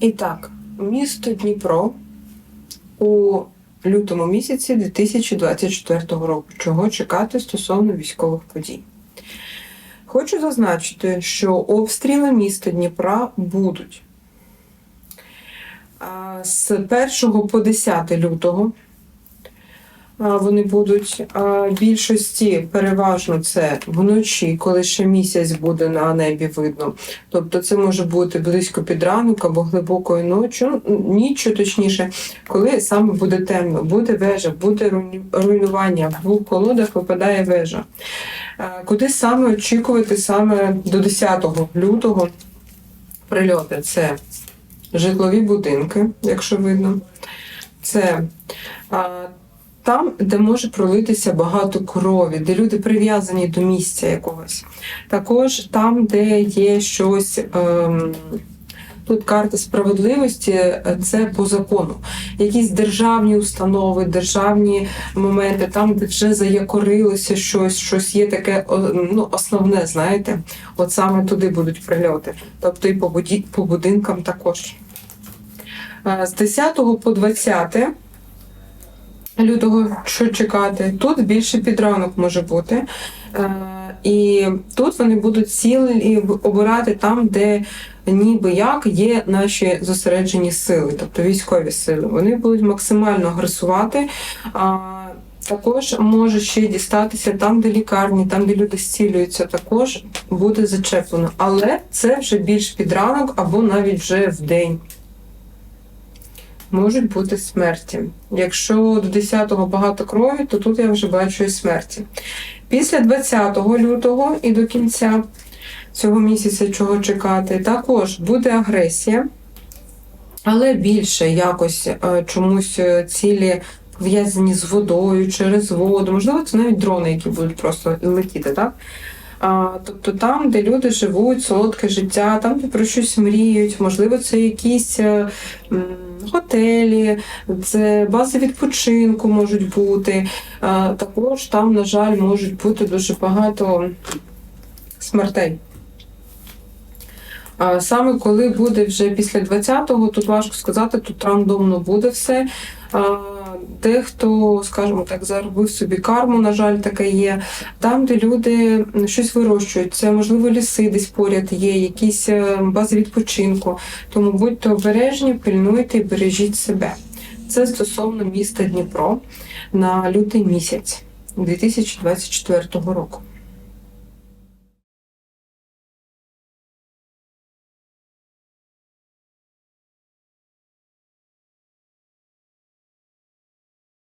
І так, місто Дніпро у лютому місяці 2024 року. Чого чекати стосовно військових подій? Хочу зазначити, що обстріли міста Дніпра будуть з 1 по 10 лютого. Вони будуть в більшості переважно це вночі, коли ще місяць буде на небі видно. Тобто це може бути близько під ранок або глибокою ночі, ну, ніччю точніше, коли саме буде темно, буде вежа, буде руйнування, в двох колодах випадає вежа. Куди саме очікувати саме до 10 лютого прильоти? Це житлові будинки, якщо видно. Це там, де може пролитися багато крові, де люди прив'язані до місця якогось. Також там, де є щось. Ем, Тут карта справедливості е, це по закону. Якісь державні установи, державні моменти, там, де вже заякорилося щось, щось є таке ну, основне, знаєте, от саме туди будуть прильоти. Тобто і по, будинкам також. Е, З 10 по 20 лютого що чекати? Тут більше підранок може бути. Е, І тут вони будуть цілі обирати там, де ніби як є наші зосереджені сили, тобто військові сили. Вони будуть максимально агресувати. Також може ще дістатися там, де лікарні, там, де люди зцілюються, також буде зачеплено. Але це вже більш під ранок або навіть вже в день. Можуть бути смерті. Якщо до 10-го багато крові, то тут я вже бачу і смерті. Після 20 лютого і до кінця цього місяця чого чекати, також буде агресія, але більше якось е, чомусь е, цілі пов'язані з водою, через воду, можливо, це навіть дрони, які будуть просто летіти, так? А, тобто там, де люди живуть, солодке життя, там, де про щось мріють, можливо, це якісь е, м, готелі, це бази відпочинку можуть бути. Також там, на жаль, можуть бути дуже багато смертей. Саме коли буде вже після 20-го, тут важко сказати, тут рандомно буде все. Дехто, скажімо так, заробив собі карму, на жаль, таке є. Там, де люди щось вирощують, це можливо ліси десь поряд є, якісь е, бази відпочинку. Тому будьте обережні, пильнуйте і бережіть себе. Це стосовно міста Дніпро на лютий місяць 2024 року.